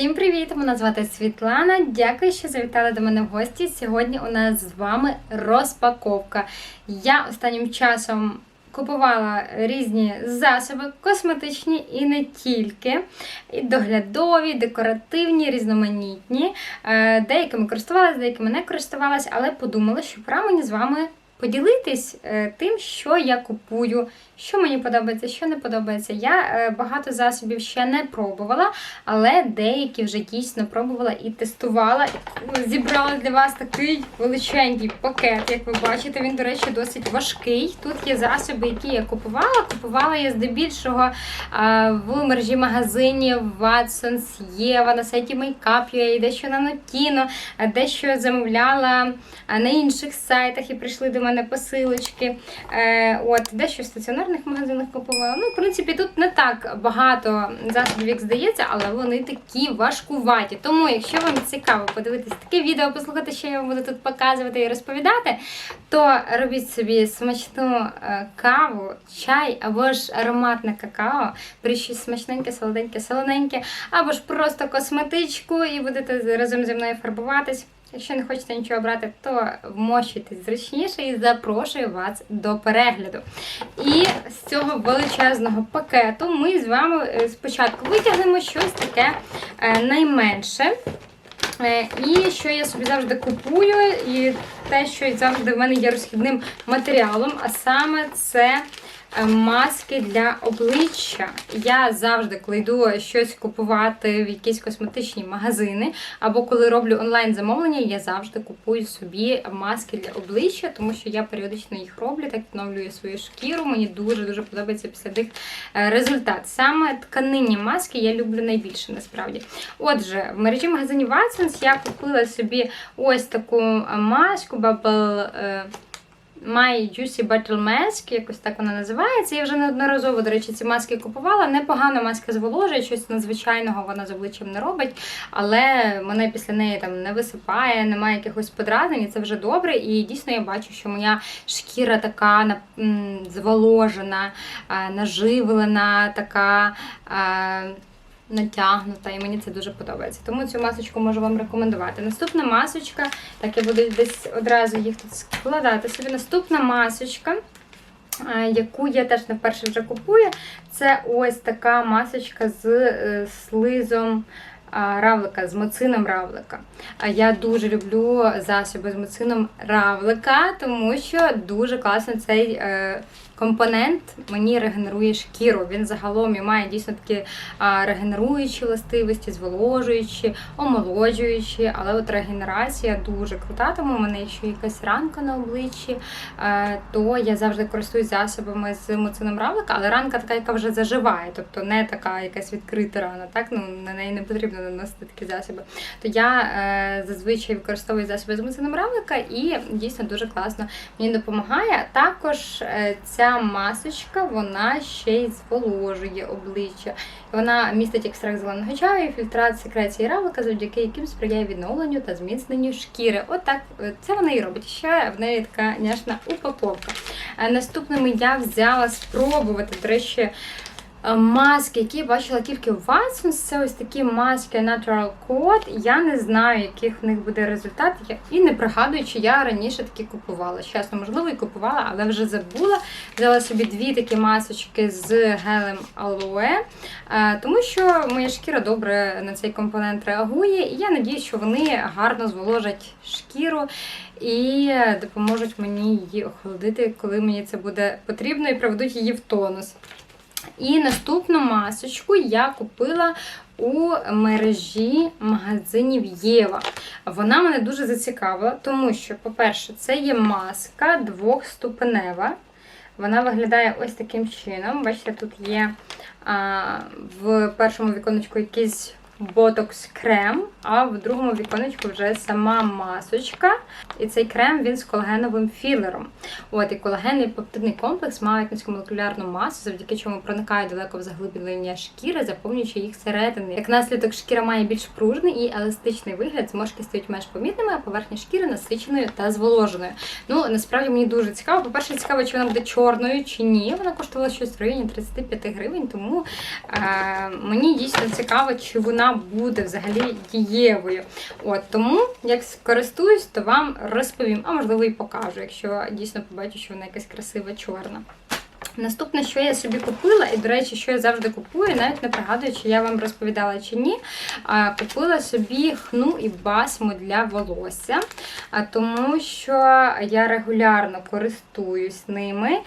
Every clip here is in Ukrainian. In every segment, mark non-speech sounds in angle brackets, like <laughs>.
Всім привіт! Мене звати Світлана. Дякую, що завітали до мене в гості. Сьогодні у нас з вами розпаковка. Я останнім часом купувала різні засоби, косметичні і не тільки. І доглядові, декоративні, різноманітні. Е, Деякими користувалася, деякими не користувалась, але подумала, що пора мені з вами поділитись е, тим, що я купую, що мені подобається, що не подобається. Я е, багато засобів ще не пробувала, але деякі вже дійсно пробувала і тестувала. Зібрала для вас такий величенький пакет, як ви бачите. Він, до речі, досить важкий. Тут є засоби, які я купувала. Купувала я здебільшого в мережі магазинів Watsons, Єва, на сайті Makeup.ua, дещо на Notino, дещо замовляла на інших сайтах і прийшли до мене посилочки. Е, От, дещо в стаціонарних магазинах купувала. Ну, в принципі, тут не так багато засобів, як здається, але вони такі важкуваті. Тому, якщо вам цікаво подивитися таке відео, послухати, що я вам буду тут показувати і розповідати, то робіть собі смачну е, каву, чай або ж ароматне какао, беріть щось смачненьке, солоденьке, солоненьке, або ж просто косметичку і будете разом зі мною фарбуватись. Якщо не хочете нічого брати, то вмощуйтесь зручніше і запрошую вас до перегляду. І з цього величезного пакету ми з вами е, спочатку витягнемо щось таке е, найменше. Е, І що я собі завжди купую, і те, що завжди в мене є розхідним матеріалом, а саме це маски для обличчя. Я завжди, коли йду щось купувати в якісь косметичні магазини, або коли роблю онлайн замовлення, я завжди купую собі маски для обличчя, тому що я періодично їх роблю, так відновлюю свою шкіру. Мені дуже-дуже подобається після них е, результат. Саме тканинні маски я люблю найбільше насправді. Отже, в мережі магазинів Watsons я купила собі ось таку е, маску Bubble е, My Juicy Battle Mask, якось так вона називається. Я вже неодноразово, до речі, ці маски купувала. Непогана маска зволожує, щось надзвичайного вона з обличчям не робить, але мене після неї там не висипає, немає якихось подразнень, і це вже добре. І дійсно я бачу, що моя шкіра така на- зволожена, наживлена, така. Натягнута, і мені це дуже подобається. Тому цю масочку можу вам рекомендувати. Наступна масочка, так я буду десь одразу їх тут складати собі. Наступна масочка, е, яку я теж не вперше вже купую, це ось така масочка з е, слизом. Равлика з моцином равлика. Я дуже люблю засоби з моцином равлика, тому що дуже класно цей е, компонент мені регенерує шкіру. Він загалом і має дійсно такі регенеруючі властивості, зволожуючі, омолоджуючі, але от регенерація дуже крута, тому в мене якщо якась ранка на обличчі, е, то я завжди користуюсь засобами з моцином равлика, але ранка така, яка вже заживає, тобто не така якась відкрита рана, так ну на неї не потрібно наносити такі засоби. То я е, зазвичай використовую засоби з моцином равлика і дійсно дуже класно мені допомагає. Також е, масочка вона ще й зволожує обличчя. Вона містить екстракт зеленого чаю фільтрат секреції равлика, завдяки яким сприяє відновленню та зміцненню шкіри. Отак От це вона і робить. Ще в неї така няшна упаковка. Е, Наступними я взяла спробувати, до речі. Е, Маски, які я бачила тільки в Watsons, це ось такі маски Natural Code. Я не знаю, яких в них буде результат. І не пригадую, чи я раніше такі купувала. Чесно, можливо, і купувала, але вже забула. Взяла собі дві такі масочки з гелем алоe, е, тому що моя шкіра добре на цей компонент реагує, і я надію, що вони гарно зволожать шкіру і допоможуть мені її охолодити, коли мені це буде потрібно, і приведуть її в тонус. І наступну масочку я купила у мережі магазинів Єва. Вона мене дуже зацікавила, тому що, по-перше, це є маска двохступенева. Вона виглядає ось таким чином. Бачите, тут є а, в першому віконечку якийсь ботокс крем, а в другому віконечку вже сама масочка. І цей крем він з колагеновим філером. От і колаген і пептидний комплекс мають низькомолекулярну масу, завдяки чому проникають далеко в заглиблення шкіри, заповнюючи їх середини. Як наслідок, шкіра має більш пружний і еластичний вигляд, зморшки стають менш помітними, а поверхня шкіри насиченою та зволоженою. Ну насправді мені дуже цікаво. По-перше, цікаво, чи вона буде чорною чи ні. Вона коштувала щось в районі 35 гривень, тому е, мені дійсно цікаво, чи вона буде взагалі дієвою. От Тому, як користуюсь, то вам розповім, а можливо і покажу, якщо дійсно побачу, що вона якась красива чорна. Наступне, що я собі купила, і, до речі, що я завжди купую, навіть не пригадую, чи я вам розповідала чи ні. Купила собі хну і басму для волосся, тому що я регулярно користуюсь ними.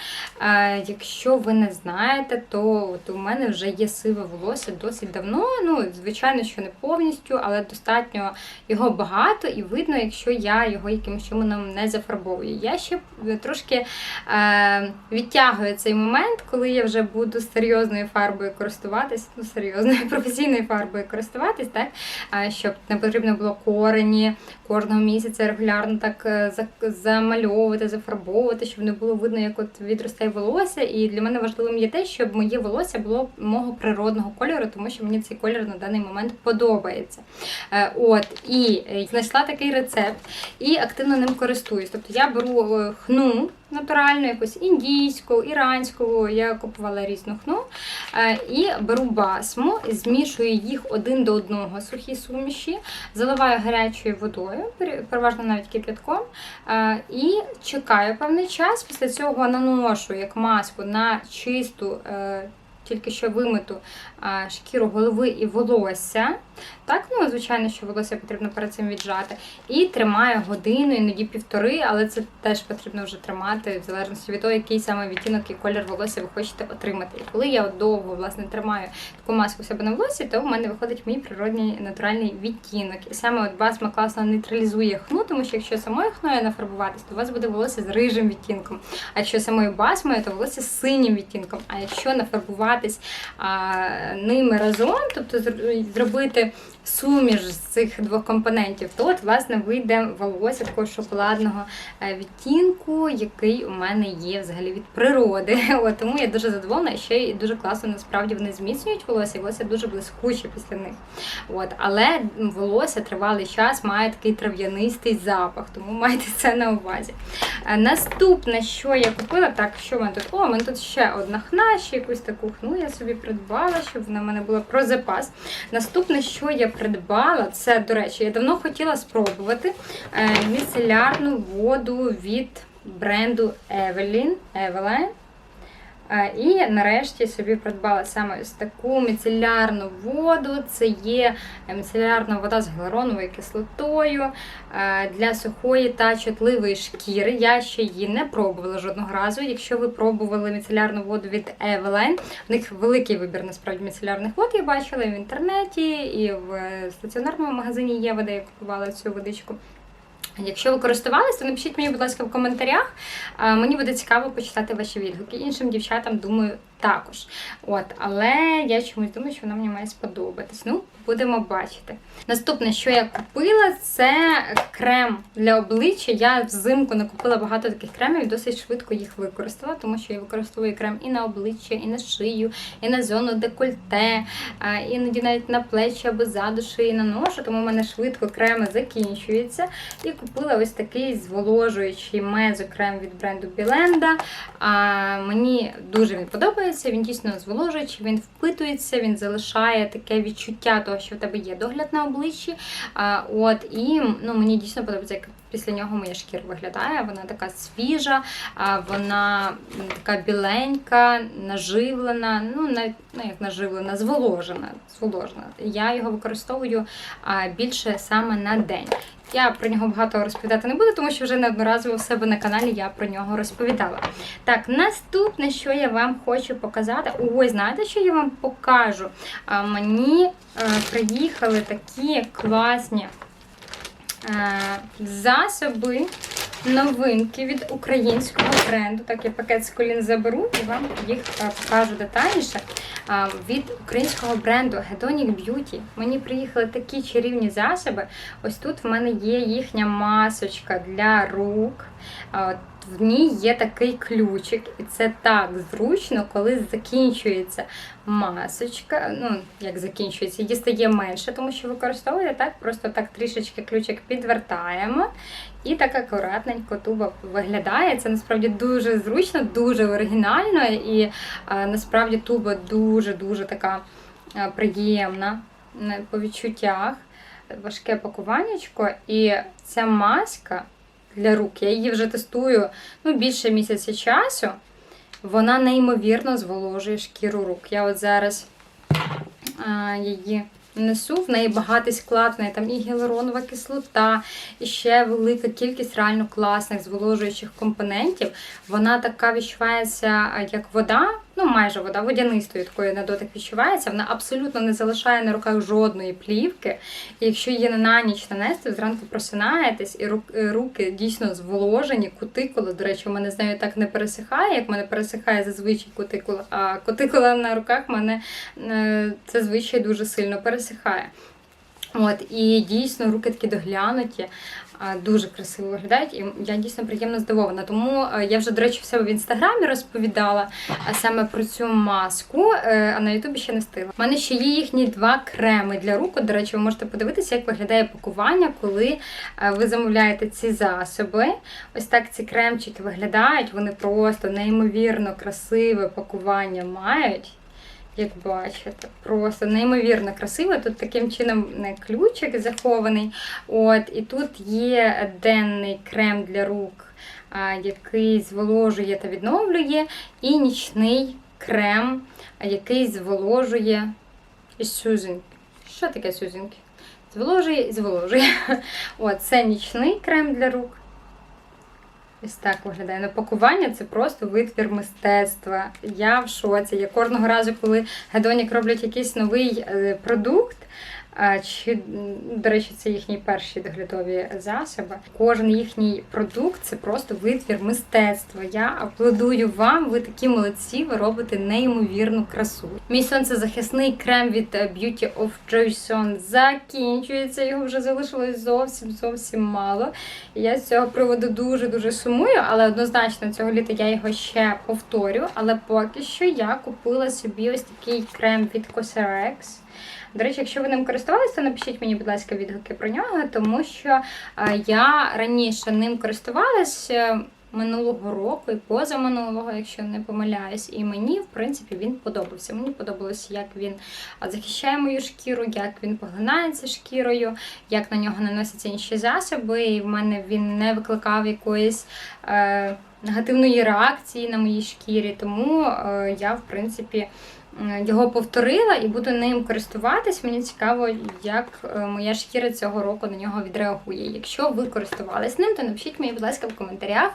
Якщо ви не знаєте, то от у мене вже є сиве волосся досить давно. Ну, звичайно, що не повністю, але достатньо його багато і видно, якщо я його якимось чином не зафарбовую. Я ще трошки е, відтягую цей момент, коли я вже буду серйозною фарбою користуватись, ну серйозною <laughs> професійною фарбою користуватись, так щоб не потрібно було корені кожного місяця регулярно так е, замальовувати, зафарбовувати, щоб не було видно, як от відростає волосся. І для мене важливим є те, щоб моє волосся було мого природного кольору, тому що мені цей колір на даний момент подобається. Е, от, і е, знайшла такий рецепт і активно ним користуюсь. Тобто я беру хну натуральну, якусь індійську, іранську, я купувала різну хну. Е, і беру басму, змішую їх один до одного сухі суміші, заливаю гарячою водою, переважно навіть кип'ятком, е, і чекаю певний час. Після цього наношу як маску на чисту. Е, тільки що вимиту шкіру голови і волосся. Так, ну, звичайно, що волосся потрібно перед цим віджати. І тримаю годину, іноді півтори, але це теж потрібно вже тримати, в залежності від того, який саме відтінок і колір волосся ви хочете отримати. І коли я довго власне, тримаю таку маску в себе на волосі, то в мене виходить мій природний натуральний відтінок. І саме от басма класно нейтралізує хну, тому що якщо самою хною нафарбуватись, то у вас буде волосся з рижим відтінком. А якщо самою басмою, то волосся з синім відтінком. А якщо нафарбуватись а, ними разом, тобто зробити суміш з цих двох компонентів, то от, власне, вийде волосся такого шоколадного е, відтінку, який у мене є взагалі від природи. <laughs> От, Тому я дуже задоволена, ще й дуже класно насправді вони зміцнюють волосся, і волосся дуже блискуче після них. От, Але волосся тривалий час має такий трав'янистий запах, тому майте це на увазі. Е, наступне, що я купила, так, що в мене тут? О, у мене тут ще одна хна, ще якусь таку хну я собі придбала, щоб вона в мене була про запас. Наступне, що я придбала, це, до речі, я давно хотіла спробувати е, міцелярну воду від бренду Evelyn. Eveline. І нарешті собі придбала саме ось таку міцелярну воду. Це є міцелярна вода з гіалуроновою кислотою для сухої та чутливої шкіри. Я ще її не пробувала жодного разу. Якщо ви пробували міцелярну воду від Eveline, в них великий вибір насправді міцелярних вод я бачила і в інтернеті, і в стаціонарному магазині є вода, я купувала цю водичку. Якщо ви користувалися, то напишіть мені, будь ласка, в коментарях. Мені буде цікаво почитати ваші відгуки. Іншим дівчатам, думаю, також. От, Але я чомусь думаю, що вона мені має сподобатись. Ну, будемо бачити. Наступне, що я купила, це крем для обличчя. Я взимку накупила багато таких кремів і досить швидко їх використала, тому що я використовую крем і на обличчя, і на шию, і на зону декольте, іноді навіть на плечі або заду шиї наношу, тому в мене швидко креми закінчуються. І купила ось такий зволожуючий мезокрем від бренду Біленда. Мені дуже він подобається подобається, він дійсно зволожить, він впитується, він залишає таке відчуття того, що в тебе є догляд на обличчі. От, І ну, мені дійсно подобається, як після нього моя шкіра виглядає. Вона така свіжа, вона така біленька, наживлена, ну, навіть ну, як наживлена, зволожена. зволожена. Я його використовую більше саме на день. Я про нього багато розповідати не буду, тому що вже неодноразово в себе на каналі я про нього розповідала. Так, наступне, що я вам хочу показати. Ой, знаєте, що я вам покажу? Мені е, приїхали такі класні засоби. Новинки від українського бренду. Так, я пакет з колін заберу і вам їх е, покажу детальніше від українського бренду Hedonic Beauty. Мені приїхали такі чарівні засоби. Ось тут в мене є їхня масочка для рук. В ній є такий ключик, і це так зручно, коли закінчується масочка. Ну, як закінчується, її стає менше, тому що використовуєте так, просто так трішечки ключик підвертаємо. І так акуратненько туба виглядає. Це насправді дуже зручно, дуже оригінально, і а, насправді туба дуже-дуже така а, приємна. не по відчуттях. Важке пакуваннячко. І ця маска для рук, я її вже тестую ну, більше місяця часу. Вона неймовірно зволожує шкіру рук. Я от зараз а, її несу, в неї багатий склад, в неї там і гіалуронова кислота, і ще велика кількість реально класних зволожуючих компонентів. Вона така відчувається, як вода, ну майже вода, водянистою такою на дотик відчувається. Вона абсолютно не залишає на руках жодної плівки. І якщо її на ніч нанести, зранку просинаєтесь, і руки дійсно зволожені, кутикула, до речі, у мене з нею так не пересихає, як мене пересихає зазвичай кутикула, а кутикула на руках мене це зазвичай дуже сильно пересихає. От, і дійсно руки такі доглянуті, дуже красиво виглядають, і я дійсно приємно здивована. Тому е, я вже, до речі, в себе в інстаграмі розповідала саме про цю маску, е, а на Ютубі ще не встигла. У мене ще є їхні два креми для рук. До речі, ви можете подивитися, як виглядає пакування, коли е, ви замовляєте ці засоби. Ось так ці кремчики виглядають. Вони просто неймовірно красиве пакування мають. Як бачите, просто неймовірно красиво. Тут таким чином ключик захований. От, і тут є денний крем для рук, який зволожує та відновлює, і нічний крем, який зволожує і сюзинки. Що таке сюзинки? Зволожує і зволожує. <laughs> От, це нічний крем для рук. Ось так виглядає. На пакування це просто витвір мистецтва. Я в шоці. Я кожного разу, коли Гедонік роблять якийсь новий е, продукт. Чи, до речі, це їхні перші доглядові засоби. Кожен їхній продукт це просто витвір мистецтва. Я аплодую вам. Ви такі молодці, ви робите неймовірну красу. Мій сонцезахисний крем від е, Beauty of Joyson закінчується. Його вже залишилось зовсім зовсім мало. Я з цього приводу дуже-дуже сумую, але однозначно цього літа я його ще повторю. Але поки що я купила собі ось такий крем від Cosrx. До речі, якщо ви ним користувалися, напишіть мені, будь ласка, відгуки про нього, тому що е, я раніше ним користувалася минулого року і позаминулого, якщо не помиляюсь, і мені, в принципі, він подобався. Мені подобалося, як він захищає мою шкіру, як він поглинається шкірою, як на нього наносяться інші засоби, і в мене він не викликав якоїсь. Е, Негативної реакції на моїй шкірі, тому е, я, в принципі, його повторила і буду ним користуватись. Мені цікаво, як е, моя шкіра цього року на нього відреагує. Якщо ви користувались ним, то напишіть мені, будь ласка, в коментарях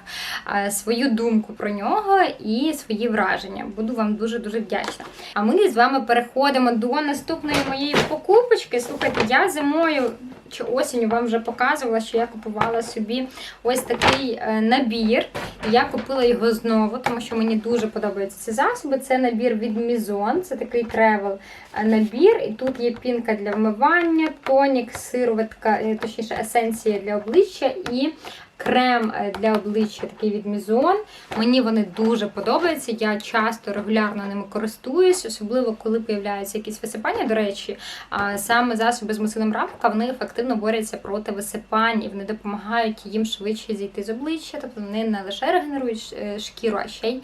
е, свою думку про нього і свої враження. Буду вам дуже дуже вдячна. А ми з вами переходимо до наступної моєї покупочки. Слухайте, я зимою чи осінню вам вже показувала, що я купувала собі ось такий е, набір. Я купила його знову, тому що мені дуже подобаються ці засоби. Це набір від Мізон, це такий тревел набір. І тут є пінка для вмивання, тонік, сироватка, е, точніше, есенція для обличчя і крем е, для обличчя такий від Мізон. Мені вони дуже подобаються. Я часто регулярно ними користуюсь, особливо коли появляються якісь висипання. До речі, саме засоби з мусилем равка вони ефективно борються проти висипань і вони допомагають їм швидше зійти з обличчя. Тобто вони не лише регенерують е, шкіру, а ще й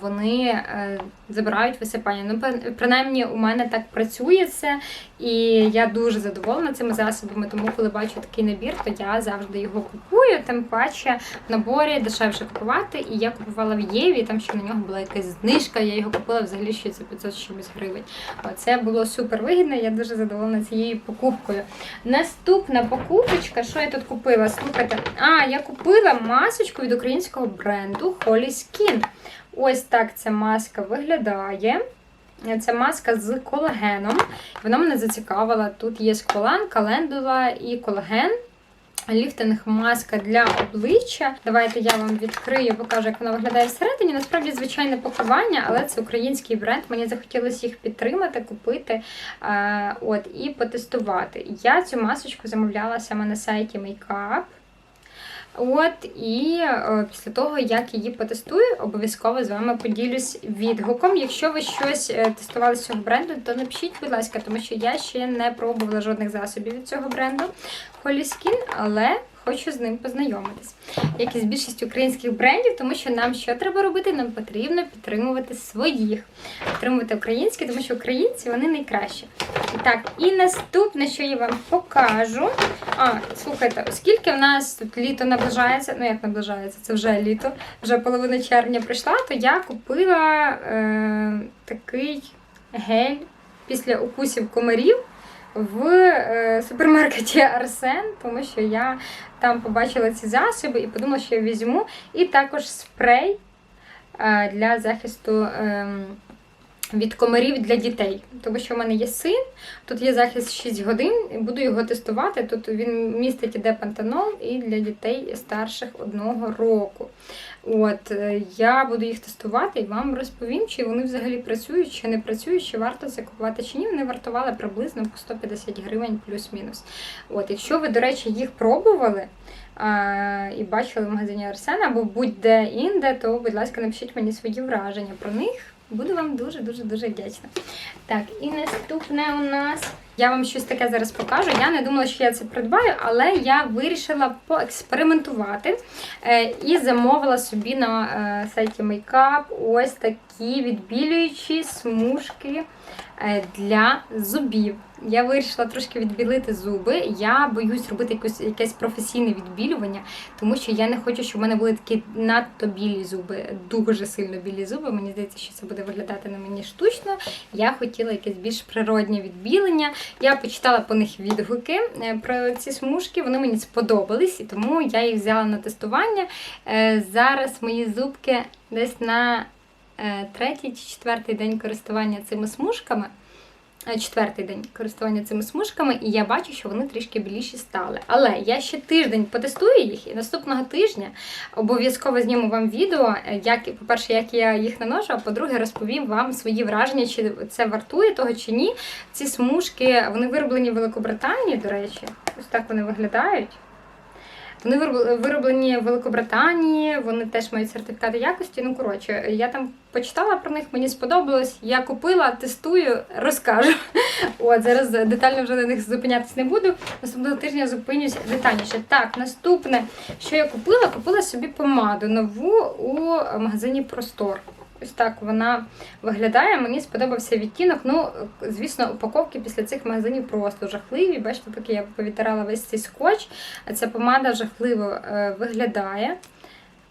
вони е, забирають висипання. Ну, принаймні, у мене так працює це, і я дуже задоволена цими засобами. Тому, коли бачу такий набір, то я завжди його купую. Тим паче в наборі дешевше купувати. І я купувала в Єві, там ще на нього була якась знижка. Я його купила взагалі ще за 500 чимось гривень. Це було супер вигідно. Я дуже задоволена цією покупкою. Наступна покупочка, що я тут купила? Слухайте, а я купила масочку від українського бренду Holy Skin. Ось так ця маска виглядає. Це маска з колагеном. Вона мене зацікавила. Тут є сколан, календула і колаген. Ліфтинг маска для обличчя. Давайте я вам відкрию, покажу, як вона виглядає всередині. Насправді звичайне пакування, але це український бренд. Мені захотілося їх підтримати, купити е, от, і потестувати. Я цю масочку замовляла саме на сайті Makeup. От, і е, після того, як її потестую, обов'язково з вами поділюсь відгуком. Якщо ви щось е, тестували з цього бренду, то напишіть, будь ласка, тому що я ще не пробувала жодних засобів від цього бренду Holy Skin, але хочу з ним познайомитись. Як і з більшістю українських брендів, тому що нам що треба робити? Нам потрібно підтримувати своїх, підтримувати українські, тому що українці вони найкращі. І так, і наступне, що я вам покажу. А, слухайте, оскільки в нас тут літо наближається, ну як наближається, це вже літо, вже половина червня прийшла, то я купила е, такий гель після укусів комарів в е, супермаркеті Арсен, тому що я там побачила ці засоби і подумала, що я візьму. І також спрей е, для захисту. Від комарів для дітей, тому що в мене є син, тут є захист 6 годин, і буду його тестувати. Тут він містить іде пантенол і для дітей старших одного року. От е, я буду їх тестувати і вам розповім, чи вони взагалі працюють, чи не працюють, чи варто це купувати чи ні. Вони вартували приблизно по 150 гривень плюс-мінус. От, якщо ви, до речі, їх пробували. І бачили в магазині Арсен або будь-де інде, то, будь ласка, напишіть мені свої враження про них. Буду вам дуже-дуже дуже вдячна. Так, і наступне у нас. Я вам щось таке зараз покажу. Я не думала, що я це придбаю, але я вирішила поекспериментувати е, і замовила собі на е, сайті Makeup ось такі відбілюючі смужки для зубів. Я вирішила трошки відбілити зуби. Я боюсь робити якусь, якесь професійне відбілювання, тому що я не хочу, щоб в мене були такі надто білі зуби, дуже сильно білі зуби. Мені здається, що це буде виглядати на мені штучно. Я хотіла якесь більш природнє відбілення. Я почитала по них відгуки е, про ці смужки, вони мені сподобались, і тому я їх взяла на тестування. Е, Зараз мої зубки десь на е, третій чи четвертий день користування цими смужками. Е, Четвертий день користування цими смужками, і я бачу, що вони трішки біліші стали. Але я ще тиждень потестую їх, і наступного тижня обов'язково зніму вам відео, е, як, по-перше, як я їх наношу, а по-друге, розповім вам свої враження, чи це вартує того чи ні. Ці смужки вони вироблені в Великобританії, до речі, ось так вони виглядають. Вони вироб- вироблені в Великобританії, вони теж мають сертифікати якості. Ну, коротше, я там почитала про них, мені сподобалось. Я купила, тестую, розкажу. <laughs> От зараз детально вже на них зупинятись не буду. Наступного тижня зупинюсь детальніше. Так, наступне, що я купила, купила собі помаду нову у магазині Простор. Ось так вона виглядає. Мені сподобався відтінок. Ну, звісно, упаковки після цих магазинів просто жахливі. Бачите, поки я повітирала весь цей скотч, а ця помада жахливо е, виглядає.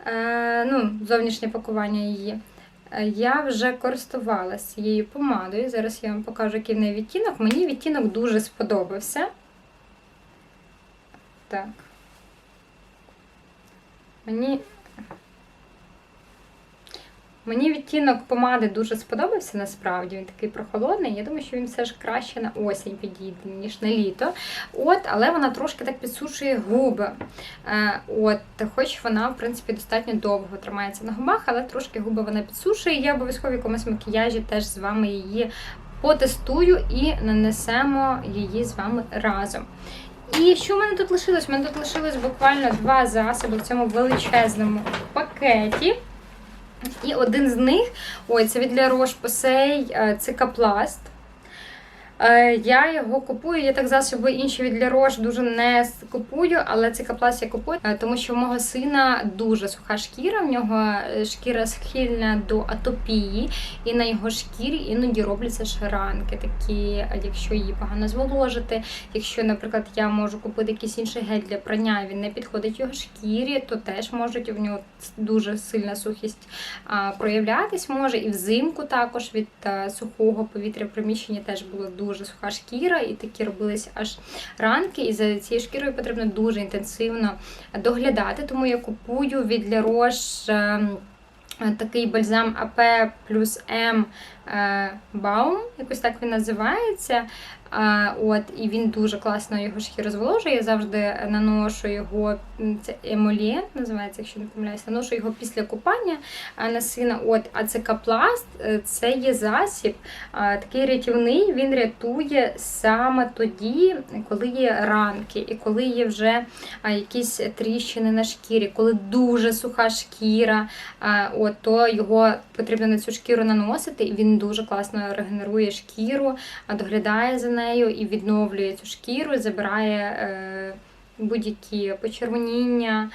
Е, ну, зовнішнє пакування її. Е, Я вже користувалася цією помадою. Зараз я вам покажу, який в неї відтінок. Мені відтінок дуже сподобався. Так. Мені Мені відтінок помади дуже сподобався насправді. Він такий прохолодний. Я думаю, що він все ж краще на осінь підійде, ніж на літо. От, але вона трошки так підсушує губи. Е, от, хоч вона, в принципі, достатньо довго тримається на губах, але трошки губи вона підсушує. Я обов'язково в якомусь макіяжі теж з вами її потестую і нанесемо її з вами разом. І що в мене тут лишилось? У мене тут лишилось буквально два засоби в цьому величезному пакеті. І один з них, ой, це від для Roche-Posay цикапласт. Е, Я його купую, я так засоби інші від La Roche дуже не купую, але цикапласт я купую, е, тому що у мого сина дуже суха шкіра, в нього е, шкіра схильна до атопії, і на його шкірі іноді робляться шаранки, такі, е, якщо її погано зволожити. Якщо, наприклад, я можу купити якийсь інший гель для прання, він не підходить його шкірі, то теж можуть в нього дуже сильна сухість проявлятись може. І взимку також від сухого повітря в приміщенні теж була дуже суха шкіра, і такі робились аж ранки. І за цією шкірою потрібно дуже інтенсивно доглядати. Тому я купую від La Roche ем, такий бальзам АП плюс М Баум, якось так він називається. От, і він дуже класно його шкіру зволожує. Я завжди наношу його, це емолієнт називається, якщо не помиляюсь, наношу його після купання на сина. От, а це капласт, е, це є засіб, такий рятівний, він рятує саме тоді, коли є ранки, і коли є вже якісь тріщини на шкірі, коли дуже суха шкіра, от, то його потрібно на цю шкіру наносити, і він дуже класно регенерує шкіру, доглядає за нею і відновлює цю шкіру, забирає. Е, будь-які почервоніння,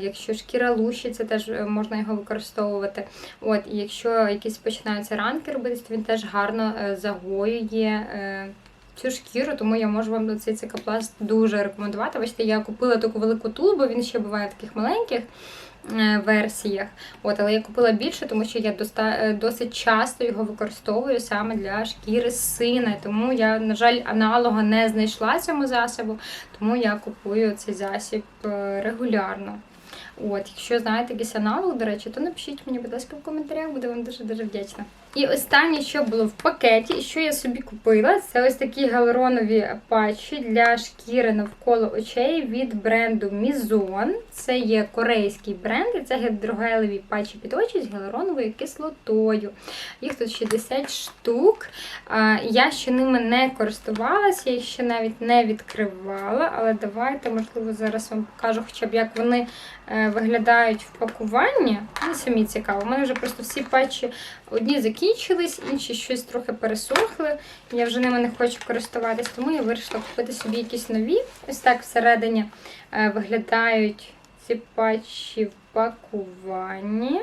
якщо шкіра лущиться, теж е, можна його використовувати. От, і якщо якісь починаються ранки робитись, то він теж гарно е, загоює. Цю шкіру, тому я можу вам цей цикопласт дуже рекомендувати. Бачите, я купила таку велику тулбу, він ще буває таких маленьких версіях. От, але я купила більше, тому що я доста- е, досить часто його використовую саме для шкіри сина. Тому я, на жаль, аналога не знайшла цьому засобу, тому я купую цей засіб е, регулярно. От, якщо знаєте якийсь аналог, до речі, то напишіть мені, будь ласка, в коментарях, буду вам дуже дуже вдячна. І останнє, що було в пакеті, що я собі купила, це ось такі галеронові патчі для шкіри навколо очей від бренду Mizon. Це є корейський бренд, і це гідрогелеві патчі під очі з гіалуроновою кислотою. Їх тут 60 штук. Я ще ними не користувалася, я їх ще навіть не відкривала, але давайте, можливо, зараз вам покажу, хоча б як вони е, виглядають в пакуванні. Мені самі цікаво. У мене вже просто всі патчі одні закінчились, інші щось трохи пересохли. Я вже ними не хочу користуватись, тому я вирішила купити собі якісь нові. Ось так всередині е, виглядають ці патчі в пакуванні.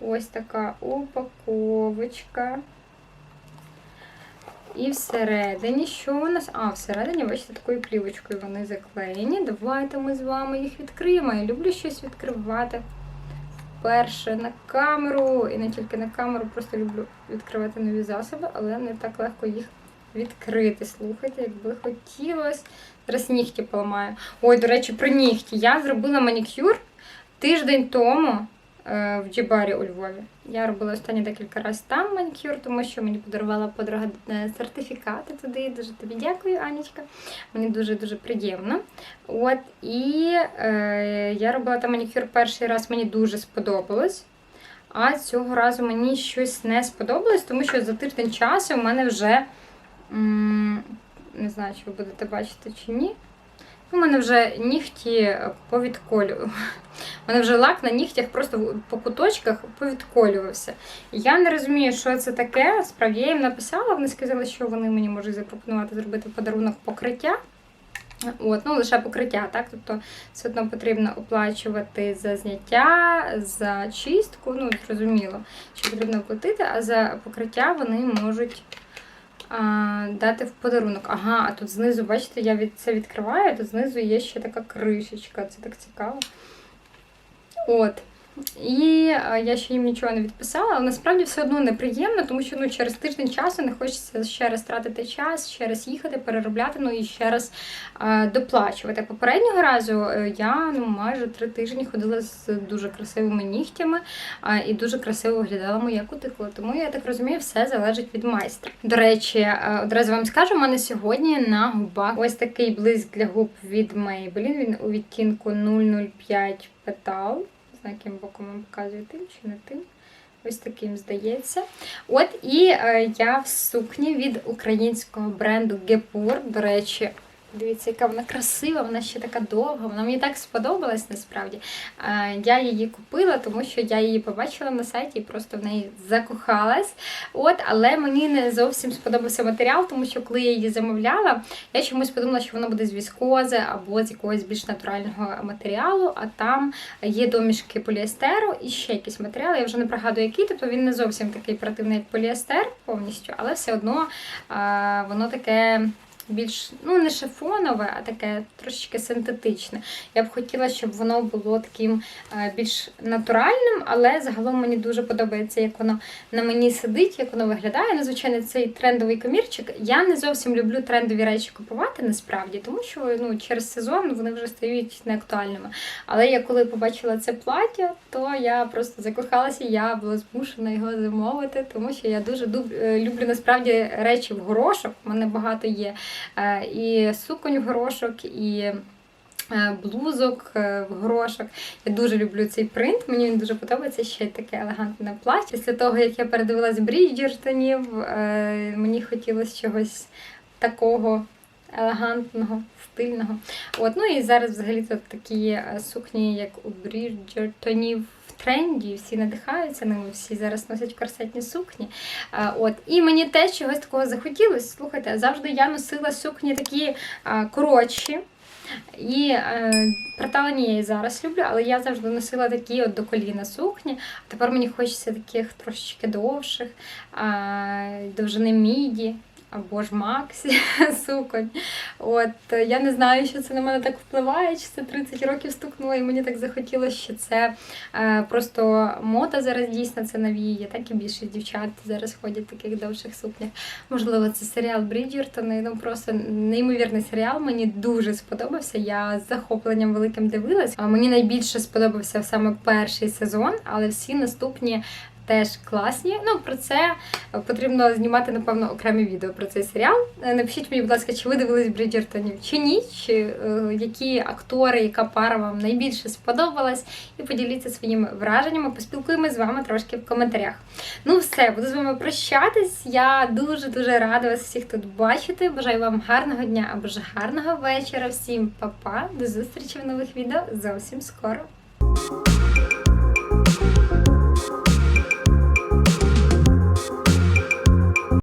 Ось така упаковочка. І всередині, що у нас? А, всередині, бачите, такою плівочкою вони заклеєні. Давайте ми з вами їх відкриємо. Я люблю щось відкривати вперше на камеру. І не тільки на камеру, просто люблю відкривати нові засоби, але не так легко їх відкрити. Слухайте, якби хотілося. Зараз нігті поламаю. Ой, до речі, про нігті. Я зробила манікюр тиждень тому е, в Джібарі у Львові. Я робила останні декілька разів там манікюр, тому що мені подарувала подруга е, сертифікати туди. Дуже тобі дякую, Анічка. Мені дуже-дуже приємно. От, і е, я робила там манікюр перший раз, мені дуже сподобалось. А цього разу мені щось не сподобалось, тому що за тиждень часу в мене вже м, не знаю, чи ви будете бачити чи ні. У мене вже нігті повідколювали. У мене вже лак на нігтях просто по куточках повідколювався. Я не розумію, що це таке. Справді я їм написала, вони сказали, що вони мені можуть запропонувати зробити подарунок покриття. От, ну лише покриття, так? Тобто все одно потрібно оплачувати за зняття, за чистку, ну зрозуміло, що потрібно платити, а за покриття вони можуть а, дати в подарунок. Ага, а тут знизу, бачите, я від це відкриваю, тут знизу є ще така кришечка. Це так цікаво. От. І я ще їм нічого не відписала, але насправді все одно неприємно, тому що ну, через тиждень часу не хочеться ще раз тратити час, ще раз їхати, переробляти, ну і ще раз а, доплачувати. Попереднього разу е, я ну, майже три тижні ходила з дуже красивими нігтями а, і дуже красиво виглядала моя кутикула. Тому я так розумію, все залежить від майстра. До речі, е, одразу вам скажу, у мене сьогодні на губах ось такий блиск для губ від Maybelline. Він у відтінку 005 Petal. Не яким боком вам показую тим чи не тим. Ось таким здається. От і е, я в сукні від українського бренду Гепур. До речі, дивіться, яка вона красива, вона ще така довга. Вона мені так сподобалась насправді. Я її купила, тому що я її побачила на сайті і просто в неї закохалась. От, але мені не зовсім сподобався матеріал, тому що коли я її замовляла, я чомусь подумала, що воно буде з віскози або з якогось більш натурального матеріалу, а там є домішки поліестеру і ще якісь матеріали. Я вже не пригадую, який, тобто він не зовсім такий противний, як поліестер повністю, але все одно воно таке. Більш ну не шифонове, а таке трошечки синтетичне. Я б хотіла, щоб воно було таким е, більш натуральним, але загалом мені дуже подобається, як воно на мені сидить, як воно виглядає. Ну, звичайно, цей трендовий комірчик. Я не зовсім люблю трендові речі купувати насправді, тому що ну, через сезон вони вже стають неактуальними. Але я коли побачила це плаття, то я просто закохалася, я була змушена його замовити, тому що я дуже е, люблю насправді речі в горошок. У мене багато є і суконь в горошок, і. е, Блузок е, в горошок. Я дуже люблю цей принт, мені він дуже подобається. Ще й таке елегантне плаття. Після того, як я передивилась Бріджертонів, е, мені хотілося чогось такого елегантного, стильного. От, ну і зараз взагалі тут такі е, сукні, як у Бріджертонів. Тренді, всі надихаються ними, всі зараз носять корсетні сукні. От. І мені теж чогось такого захотілося. Слухайте, завжди я носила сукні такі коротші. І е, приталені я і зараз люблю, але я завжди носила такі от до коліна сукні. А тепер мені хочеться таких трошечки довших, а, довжини міді. Або ж Максі <laughs> суконь. От е, я не знаю, що це на мене так впливає, чи це 30 років стукнуло, і мені так захотілося, що це е, просто мода зараз дійсно це навіє. Так і більше дівчат зараз ходять в таких довших сукнях. Можливо, це серіал Бріджертони. Ну просто неймовірний серіал. Мені дуже сподобався. Я з захопленням великим дивилась. Мені найбільше сподобався саме перший сезон, але всі наступні. Теж класні. Ну про це потрібно знімати, напевно, окреме відео про цей серіал. Е, Напишіть мені, будь ласка, чи ви дивились Бріджертонів чи ні, чи е, які актори, яка пара вам найбільше сподобалась, і поділіться своїми враженнями. Поспілкуємося з вами трошки в коментарях. Ну, все, буду з вами прощатись. Я дуже дуже рада вас всіх тут бачити. Бажаю вам гарного дня або ж гарного вечора. Всім па-па, до зустрічі в нових відео зовсім скоро.